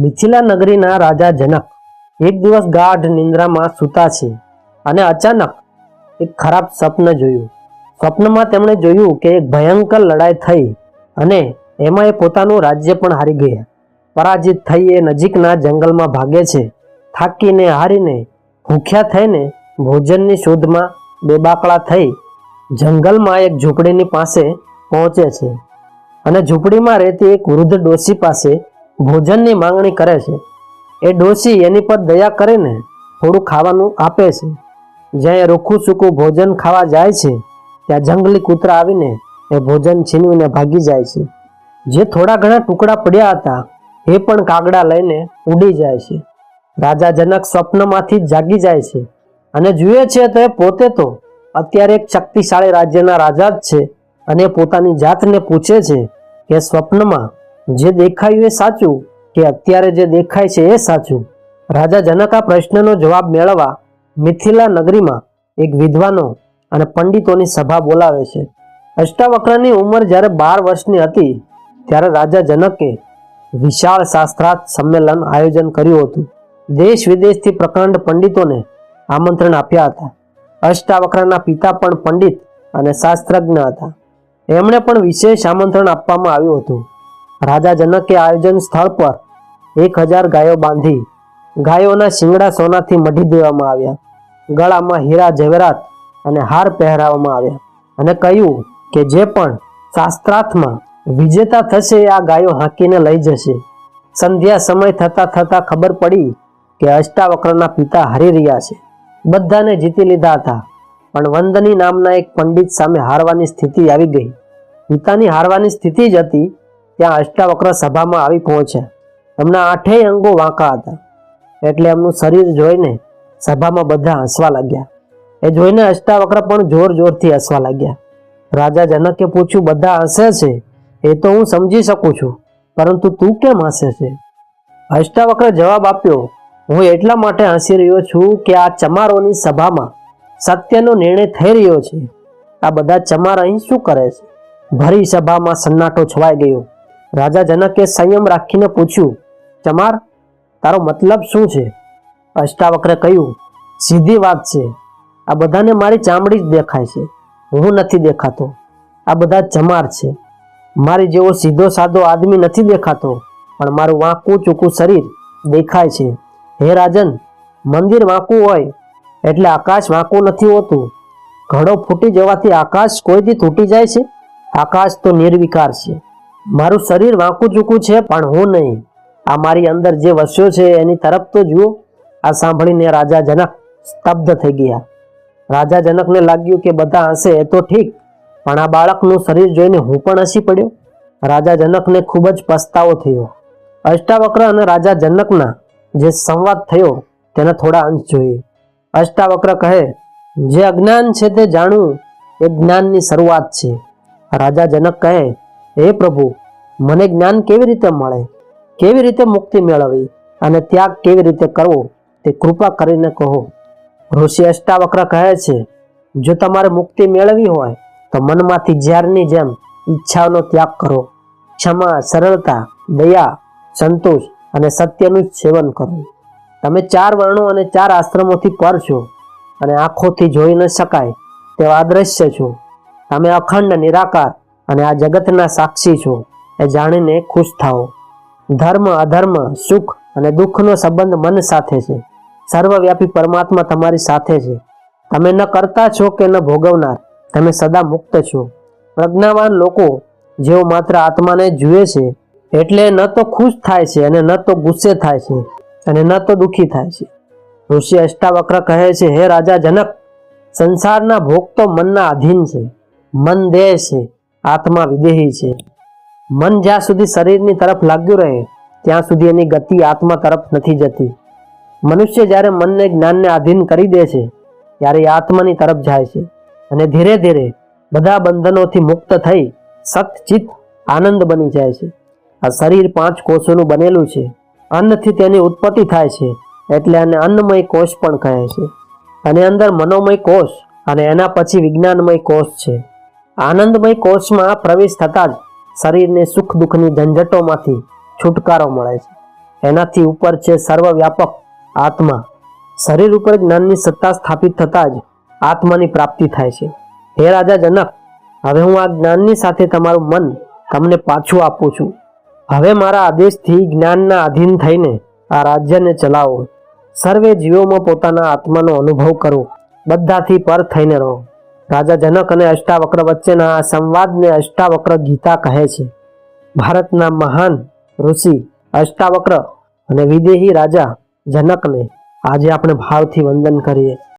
મિથિલા નગરીના રાજા જનક એક દિવસ ગાઢ નિંદ્રામાં સૂતા છે અને અચાનક એક ખરાબ સ્વપ્ન જોયું. સ્વપ્નમાં તેમણે જોયું કે એક ભયંકર લડાઈ થઈ અને એમાં એ પોતાનું રાજ્ય પણ હારી ગયા. પરાજિત થઈ એ નજીકના જંગલમાં ભાગે છે, થાકીને હારીને ભૂખ્યા થઈને ભોજનની શોધમાં બેબાકળા થઈ જંગલમાં એક ઝૂંપડીની પાસે પહોંચે છે અને ઝૂંપડીમાં રહેતી એક વૃદ્ધ ડોશી પાસે ભોજનની માંગણી કરે છે. એ ડોશી એની પર દયા કરીને થોડું ખાવાનું આપે છે. જ્યાં રૂખું સૂકું ભોજન ખાવા જાય છે, ત્યાં જંગલી કૂતરા આવીને એ ભોજન છીનવીને ભાગી જાય છે. જે થોડા ઘણા ટુકડા પડ્યા હતા, એ પણ કાગડા લઈને ઉડી જાય છે. રાજા જનક સ્વપ્નમાંથી જાગી જાય છે અને જુએ છે તો એ પોતે તો અત્યારે એક શક્તિશાળી રાજ્યના રાજા જ છે અને પોતાની જાતને પૂછે છે કે સ્વપ્નમાં જે દેખાયું એ સાચું કે અત્યારે જે દેખાય છે એ સાચું? રાજા જનક આ પ્રશ્નનો જવાબ મેળવવા મિથિલા નગરીમાં એક વિદ્વાનો અને પંડિતોની સભા બોલાવે છે. અષ્ટાવક્રની ઉંમર જ્યારે બાર વર્ષની હતી, ત્યારે રાજા જનકે વિશાળ શાસ્ત્રાર્થ સંમેલન આયોજન કર્યું હતું. દેશ વિદેશથી પ્રકાંડ પંડિતોને આમંત્રણ આપ્યા હતા. અષ્ટાવક્રના પિતા પણ પંડિત અને શાસ્ત્રજ્ઞ હતા. એમણે પણ વિશેષ આમંત્રણ આપવામાં આવ્યું હતું. રાજા જનકે આયોજન સ્થળ પર એક હજાર ગાયો બાંધી ગાયોના શિંગડા સોનાથી મઢી દેવામાં આવ્યા. ગળામાં હીરા ઝવેરાત અને હાર પહેરાવવામાં આવ્યા અને કહ્યું કે જે પણ શાસ્ત્રાર્થમાં વિજેતા થશે આ ગાયો હાંકીને લઈ જશે. સંધ્યા સમય થતાં થતાં ખબર પડી કે અષ્ટાવક્રના પિતા હારી રહ્યા છે. બધાને જીતી લીધા હતા, પણ વંદની નામના એક પંડિત સામે હારવાની સ્થિતિ આવી ગઈ. પિતાની હારવાની સ્થિતિ જ હતી ત્યાં અષ્ટાવક્ર સભામાં આવી પહોંચ્યા. એમના આઠેય અંગો વાંકા હતા. એટલે એમનું શરીર જોઈને સભામાં બધા હસવા લાગ્યા. એ જોઈને અષ્ટાવક્ર પણ જોર જોરથી હસવા લાગ્યા. રાજા જનકે પૂછ્યું, બધા હસે છે? એ તો હું સમજી શકું છું. પરંતુ તું કેમ હસે છે? અષ્ટાવક્ર જવાબ આપ્યો, હું એટલા માટે હસી રહ્યો છું કે આ ચમારોની સભામાં સત્યનો નિર્ણય થઈ રહ્યો છે. આ બધા ચમાર અહીં શું કરે છે? ભરી સભામાં સન્નાટો છવાઈ ગયો. રાજા જનકે સંયમ રાખીને પૂછ્યું, ચમાર, તારો મતલબ શું છે? અષ્ટાવક્રે કહ્યું, સીધી વાત છે. આ બધાને મારી ચામડી જ દેખાય છે. હું નથી દેખાતો. આ બધા ચમાર છે. મારી જેવો સીધો સાદો આદમી નથી દેખાતો, પણ મારું વાંકું ચૂકું શરીર દેખાય છે. હે રાજન, મંદિર વાંકું હોય એટલે આકાશ વાંકું નથી હોતું. ઘડો ફૂટી જવાથી આકાશ કોઈથી તૂટી જાય છે? આકાશ તો નિર્વિકાર છે. મારું શરીર વાંકું ચૂકું છે, પણ હું નહીં. આ મારી અંદર જે વસ્યો છે, એની તરફ તો જુઓ. આ સાંભળીને રાજા જનક સ્તબ્ધ થઈ ગયા. રાજા જનકને લાગ્યું કે બધા હશે તો ઠીક, પણ આ બાળકનું શરીર જોઈને હું પણ હસી પડ્યો. રાજા જનકને ખૂબ જ પસ્તાવો થયો. અષ્ટાવક્ર અને રાજા જનકના જે સંવાદ થયો, તેના થોડા અંશ જોઈએ. અષ્ટાવક્ર કહે, જે અજ્ઞાન છે તે જાણવું એ જ્ઞાનની શરૂઆત છે. રાજા જનક કહે, હે પ્રભુ મને જ્ઞાન કેવી રીતે મળે? કેવી રીતે મુક્તિ મેળવવી? અને ત્યાગ કેવી રીતે કરવો? તે કૃપા કરીને કહો. ઋષિ અષ્ટાવક્ર કહે છે, જો તમારે મુક્તિ મેળવવી હોય, તો મનમાંથી ઝેરની જેમ ઈચ્છાઓનો ત્યાગ કરો. ક્ષમા, સરળતા, દયા, સંતોષ અને સત્યનું જ સેવન કરો. તમે ચાર વર્ણો અને ચાર આશ્રમોથી પર છો અને આંખોથી જોઈ ન શકાય તેવા અદ્રશ્ય છો. તમે અખંડ, નિરાકાર અને આ જગતના સાક્ષી છો. એ જાણીને ખુશ થાઓ. ધર્મ, અધર્મ, સુખ અને દુઃખનો સંબંધ મન સાથે છે. સર્વવ્યાપી પરમાત્મા તમારી સાથે છે. તમે ન કરતા છો કે ન ભોગવનાર, તમે સદા મુક્ત છો. પ્રજ્ઞાવાન લોકો જેઓ માત્ર આત્માને જુએ છે, એટલે ન તો ખુશ થાય છે અને ન તો ગુસ્સે થાય છે અને ન તો દુઃખી થાય છે. ઋષિ અષ્ટાવક્ર કહે છે, હે રાજા જનક, સંસારના ભોગ તો મનના અધીન છે. મન દેહ છે, આત્મા વિદેહી છે. મન જ્યાં સુધી શરીરની તરફ લાગ્યું રહે, ત્યાં સુધી એની ગતિ આત્મા તરફ નથી જતી. મનુષ્ય જ્યારે મનને જ્ઞાનને આધીન કરી દે છે, ત્યારે આત્માની તરફ જાય છે અને ધીરે ધીરે બધા બંધનોથી મુક્ત થઈ સતચિત આનંદ બની જાય છે. આ શરીર પાંચ કોષોનું બનેલું છે. અન્નથી તેની ઉત્પત્તિ થાય છે એટલે આને અન્નમય કોષ પણ કહે છે. અને અંદર મનોમય કોષ અને એના પછી વિજ્ઞાનમય કોષ છે. આનંદમય કોષમાં પ્રવેશ થતાં જ શરીરને સુખ દુઃખની ઝંઝટોમાંથી છુટકારો મળે છે. એનાથી ઉપર છે સર્વવ્યાપક આત્મા. શરીર ઉપર જ્ઞાનની સત્તા સ્થાપિત થતાં જ આત્માની પ્રાપ્તિ થાય છે. હે રાજા જનક, હવે હું આ જ્ઞાનની સાથે તમારું મન તમને પાછું આપું છું. હવે મારા આદેશથી જ્ઞાનના આધીન થઈને આ રાજ્યને ચલાવો. સર્વે જીવોમાં પોતાના આત્માનો અનુભવ કરો. બધાથી પર થઈને રહો. રાજા જનક અને અષ્ટાવક્ર વચ્ચેના આ સંવાદને અષ્ટાવક્ર ગીતા કહે છે. ભારતના મહાન ઋષિ, અષ્ટાવક્ર અને વિદેહી રાજા જનકને આજે આપણે ભાવથી વંદન કરીએ.